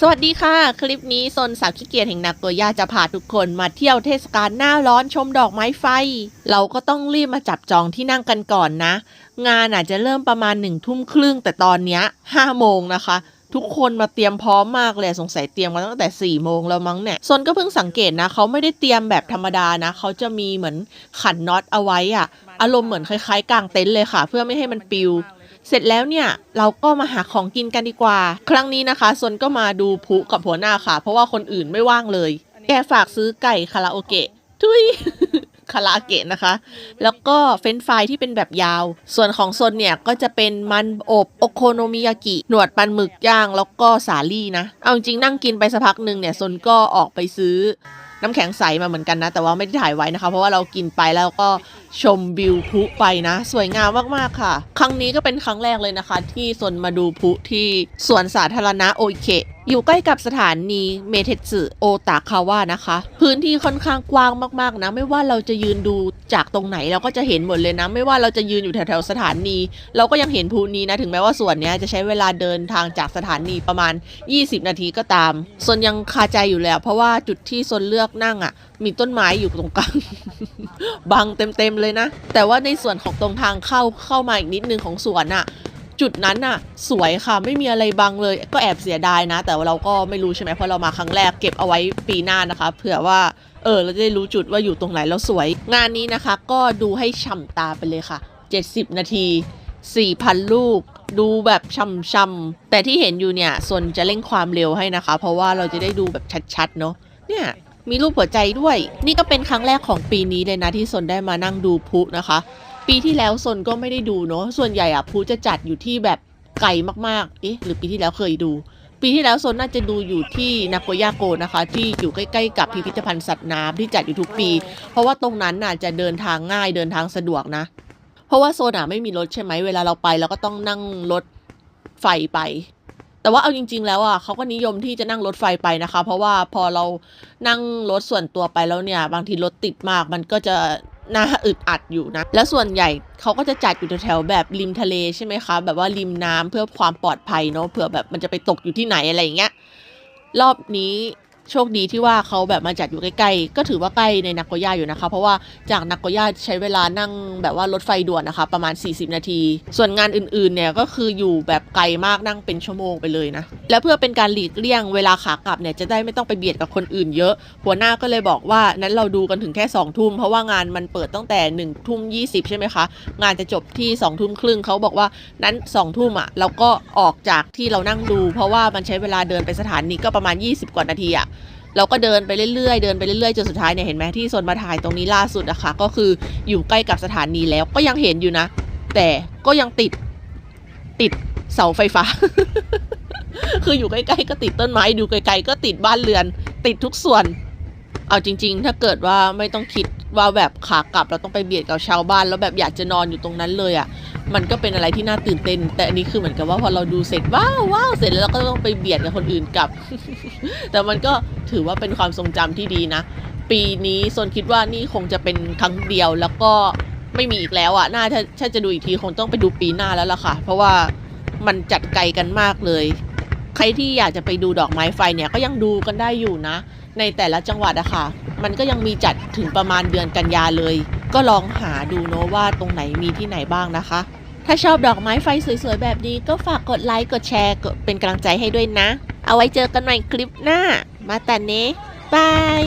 สวัสดีค่ะ คลิปนี้โซนสาวขี้เกียจแห่งนาโกย่าจะพาทุกคนมาเที่ยวเทศกาลหน้าร้อนชมดอกไม้ไฟ เราก็ต้องรีบมาจับจองที่นั่งกันก่อนนะ งานอาจจะเริ่มประมาณหนึ่งทุ่มครึ่งแต่ตอนเนี้ยห้าโมงนะคะ ทุกคนมาเตรียมพร้อมมากเลยสงสัยเตรียมมาตั้งแต่4ี่โมงแล้วมั้งเนี่ยซนก็เพิ่งสังเกตนะเขาไม่ได้เตรียมแบบธรรมดานะเขาจะมีเหมือนขันน็อตเอาไว้อะอารมณ์เหมือนคล้ายๆกางเต็นท์เลยค่ะ เพื่อไม่ให้มันปิว เสร็จแล้วเนี่ยเราก็มาหาของกินกันดีกว่า ครั้งนี้นะคะซนก็มาดูพลุกับหัวหน้าค่ะ เพราะว่าคนอื่นไม่ว่างเลย แกฝากซื้อไก่คาราโอเกะทุยคาราเกะนะคะ แล้วก็เฟรนฟรายที่เป็นแบบยาว ส่วนของซนเนี่ยก็จะเป็นมันอบโอโคโนมิยากิ หนวดปลาหมึกย่างแล้วก็สาลี่นะ เอาจริงนั่งกินไปสักพักหนึ่งเนี่ยซนก็ออกไปซื้อน้ำแข็งใสมาเหมือนกันนะ แต่ว่าไม่ได้ถ่ายไว้นะคะ เพราะว่าเรากินไปแล้วก็ชมวิวพลุไปนะ สวยงามมากๆค่ะ ครั้งนี้ก็เป็นครั้งแรกเลยนะคะ ที่ซนมาดูพลุที่สวนสาธารณะโอเคอยู่ใกล้กับสถานีเมเทสึโอตาคาวะนะคะ พื้นที่ค่อนข้างกว้างมากๆนะ ไม่ว่าเราจะยืนดูจากตรงไหนเราก็จะเห็นหมดเลยนะ ไม่ว่าเราจะยืนอยู่แถวๆสถานี เราก็ยังเห็นพลุนี้นะ ถึงแม้ว่าส่วนเนี้ยจะใช้เวลาเดินทางจากสถานีประมาณ 20 นาทีก็ตามซนยังคาใจอยู่แล้ว เพราะว่าจุดที่ซนเลือกนั่งอะ มีต้นไม้อยู่ตรงกลาง บังเต็มๆเลยนะ แต่ว่าในส่วนของตรงทางเข้าเข้ามาอีกนิดนึงของสวนอะจุดนั้นอะสวยค่ะไม่มีอะไรบังเลย ก็แอบเสียดายนะ แต่ว่าเราก็ไม่รู้ใช่ไหมเพราะเรามาครั้งแรกเก็บเอาไว้ปีหน้านะคะเผื่อว่าเออเราจะได้รู้จุดว่าอยู่ตรงไหนแล้วสวย งานนี้นะคะ ก็ดูให้ฉ่ำตาไปเลยค่ะ 70 นาที 4,000 ลูก ดูแบบช่ำๆแต่ที่เห็นอยู่เนี่ยส่วนจะเร่งความเร็วให้นะคะ เพราะว่าเราจะได้ดูแบบชัดๆเนาะเนี่ย มีรูปหัวใจด้วย นี่ก็เป็นครั้งแรกของปีนี้เลยนะที่ซนได้มานั่งดูพุนะคะ ปีที่แล้วซนก็ไม่ได้ดูเนาะส่วนใหญ่อะพุจะจัดอยู่ที่แบบไกลมากๆเอ๊ะหรือปีที่แล้วเคยดู ปีที่แล้วซนน่าจะดูอยู่ที่นาโกย่าโกนะคะ ที่อยู่ใกล้ๆกับพิพิธภัณฑ์สัตว์น้ำที่จัดอยู่ทุกปี เพราะว่าตรงนั้นน่ะจะเดินทางง่ายเดินทางสะดวกนะ เพราะว่าโซนอะไม่มีรถใช่ไหมเวลาเราไปเราก็ต้องนั่งรถไฟไป แต่ว่าเอาจริง ๆ แล้วอะเขาก็นิยมที่จะนั่งรถไฟไปนะคะ เพราะว่าพอเรานั่งรถส่วนตัวไปแล้วเนี่ย บางทีรถติดมากมันก็จะน่าอึดอัดอยู่นะ แล้วส่วนใหญ่เขาก็จะจัดอยู่แถวๆแบบริมทะเลใช่ไหมคะ แบบว่าริมน้ำเพื่อความปลอดภัยเนาะเผื่อแบบมันจะไปตกอยู่ที่ไหนอะไรอย่างเงี้ยรอบนี้ โชคดีที่ว่าเขาแบบมาจัดอยู่ใกล้ๆ ก็ถือว่าใกล้ในนาโกย่าอยู่นะคะ เพราะว่าจากนาโกย่าใช้เวลานั่งแบบว่ารถไฟด่วนนะคะ ประมาณ 40 นาที ส่วนงานอื่นๆเนี่ยก็คืออยู่แบบไกลมากนั่งเป็นชั่วโมงไปเลยนะ และเพื่อเป็นการหลีกเลี่ยงเวลาขากลับเนี่ยจะได้ไม่ต้องไปเบียดกับคนอื่นเยอะ หัวหน้าก็เลยบอกว่านั้นเราดูกันถึงแค่2องทุ่มเพราะว่างานมันเปิดตั้งแต่1นึ่ทุ่มยีใช่ไหมคะ งานจะจบที่2องทุ่มครึ่งเขาบอกว่านั้น2องทุ่มอะเราก็ออกจากที่เรานั่งดู เพราะว่ามันใช้เวลาเดินไปสถานีก็ประมาณ 20 กว่านาทีอะ เราก็เดินไปเรื่อยๆ เดินไปเรื่อยๆ จนสุดท้ายเนี่ยเห็นไหมที่โซนมาถ่ายตรงนี้ล่าสุดอะค่ะ ก็คืออยู่ใกล้กับสถานีแล้วก็ยังเห็นอยู่นะ แต่ก็ยังติดติดเสาไฟฟ้า คืออยู่ใกล้ๆก็ติดต้นไม้ดูไกลๆก็ติดบ้านเรือน ติดทุกส่วน เอาจริง ๆ ถ้าเกิดว่าไม่ต้องคิด ว่าแบบขากลับเราต้องไปเบียดกับชาวบ้าน แล้วแบบอยากจะนอนอยู่ตรงนั้นเลยอะ่ะ มันก็เป็นอะไรที่น่าตื่นเต้น แต่อันนี้คือเหมือนกับว่าพอเราดูเสร็จว้าวว้าวเสร็จแล้วเราก็ต้องไปเบียดกับคนอื่นกลับ แต่มันก็ถือว่าเป็นความทรงจำที่ดีนะ ปีนี้โซนคิดว่านี่คงจะเป็นครั้งเดียวแล้วก็ไม่มีอีกแล้วอะ่ะน่าถ้าถ้าจะดูอีกทีคงต้องไปดูปีหน้าแล้วล่ะค่ะ เพราะว่ามันจัดไกลกันมากเลย ใครที่อยากจะไปดูดอกไม้ไฟเนี่ยก็ยังดูกันได้อยู่นะ ในแต่ละจังหวัดอะค่ะ มันก็ยังมีจัดถึงประมาณเดือนกันยาเลย ก็ลองหาดูเนาะว่าตรงไหนมีที่ไหนบ้างนะคะ ถ้าชอบดอกไม้ไฟสวยๆแบบนี้ก็ฝากกดไลค์กดแชร์กดเป็นกำลังใจให้ด้วยนะ เอาไว้เจอกันใหม่คลิปหน้า มาแต่เนะบาย